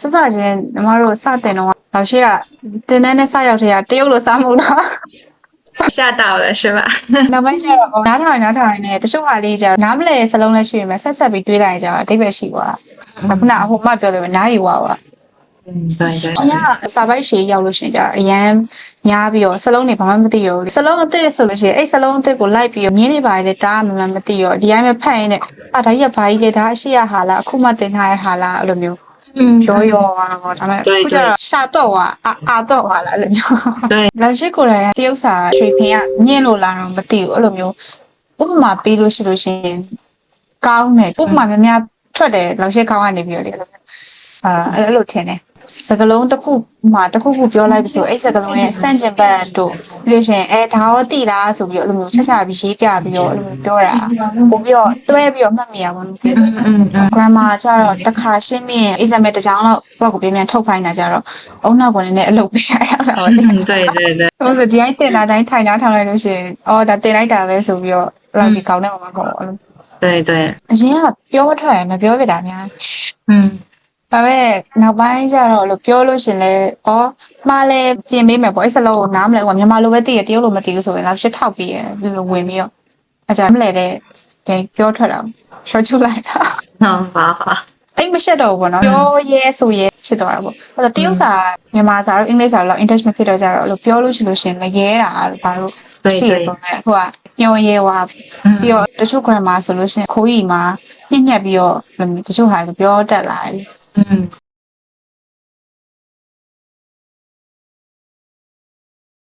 စစချင်းညီမတို့စတင်တော့老师ကတင်တန်းနဲ့စရောက်တဲ့ကတရုတ်လိုစားမဟုတ်တော့ 吓到了是吧？ နောက်ပိုင်းကျတော့နားထောင်နားထောင်နေတချို့ဟာလေးကျတော့နားမလဲစလုံးလည်းရှိပေမဲ့ဆက်ဆက်ပြီးတွေးလိုက်ကြတော့အတိတ်ပဲရှိသွားတာခုနအဟိုမှပြောတယ်နားရီဝါပါ 嗯，对对 ။ညစာပိုက်ရှည်ရောက်လို့ရှရင်ကြတော့အရန်ညားပြီးတော့စလုံးတွေဘာမှမသိရဘူးလေ။စလုံးအသစ်ဆိုလို့ရှိရင်အဲ့စလုံးအသစ်ကိုလိုက်ပြီးတော့မြင်းနေပါလေတားမှမှမသိရောဒီတိုင်းပဲဖတ်ရင်းနဲ့အာဒါကြီးကဘာကြီးလဲဒါအရှိရဟာလားအခုမှတင်ထားရဟာလားအဲ့လိုမျိုး 嗯， ရောရောပါတော့ဒါပေမဲ့对အခုကျတော့ရှာတော့ဟာအာအာတော့ဟာလားအဲ့လိုမျိုး对，လောက်ရှိကိုယ်တိုင်ကတရုတ်စာရွှေဖင်ကညင့်လို့လာတော့မသိဘူးအဲ့လိုမျိုးဥပမာပေးလို့ရှိလို့ရှိရင်ကောင်းတယ်ဥပမာများများထွက်တယ်လောက်ရှိကောင်းကနေပြီးတော့လေအဲ့လိုမျိုးအာအဲ့လိုထင်တယ် စကလုံးတစ်ခုမှတစ်ခုခုပြောလိုက်ပြီဆိုအဲ့စကလုံးရဲ့စန့်ကျင်ဘက်တို့ပြီးလို့ရှိရင်အဲဒါရောတိလားဆိုပြီးတော့အဲ့လိုမျိုးချက်ချပြီးရေးပြပြီးတော့အဲ့လိုမျိုးပြောတာပို့ပြီးတော့တွဲပြီးတော့မှတ်မိရပါဘူး 嗯嗯嗯， grammar ကျတော့တစ်ခါရှင်းပြီးရင် exam တစ်ကြောင်လောက်ဘက်ကိုပြန်ပြန်ထုတ်ခိုင်းတာကြတော့အုံနောက်ကိုလည်းနည်းအလုပ်ပြရရတာပါလေ 嗯，对对对， ဟုတ်ဆိုဒီတိုင်းတင်တာတိုင်းထိုင်တာထောင်လိုက်လို့ရှိရင်အော်ဒါတင်လိုက်တာပဲဆိုပြီးတော့အဲ့လောက်ဒီကောင်းတဲ့မှာမဟုတ်ဘူး 对对， အရင်ကပြောမထွက်ရင်မပြောပြတာများ 嗯 ဒါပေမဲ့နောက်ပိုင်းကျတော့လို့ပြောလို့ရှင်လဲဩမှားလဲပြင်ပေးမယ်ပေါ့အဲ့စလုံးကိုနားမလဲဟိုမြန်မာလိုပဲသိရတရုတ်လိုမသိဘူးဆိုရင်လောက်ရှစ်ထောက်ပြီးရဒီလိုဝင်ပြီးတော့အကြမ်းမလဲတဲ့ဒိန်ပြောထွက်တာရှော့ချူလိုက်တာဟုတ်ပါပါအဲ့မရှက်တော့ဘူးပေါ့နော်ပြောရဲဆိုရဲဖြစ်သွားတာပေါ့အဲ့တော့တရုတ်စာမြန်မာစာတော့အင်္ဂလိပ်စာတော့ attachment ဖြစ်တော့ကြတော့လို့ပြောလို့ရှိလို့ရှင်မရဲတာလို့ဘာလို့ရှိရဆုံးလဲဟိုကညောရဲွားပြီးတော့တချို့ grammar ဆိုလို့ရှင်ခိုးရီမှာညှက်ညက်ပြီးတော့တချို့ဟာပြောတတ်လာတယ် Evet.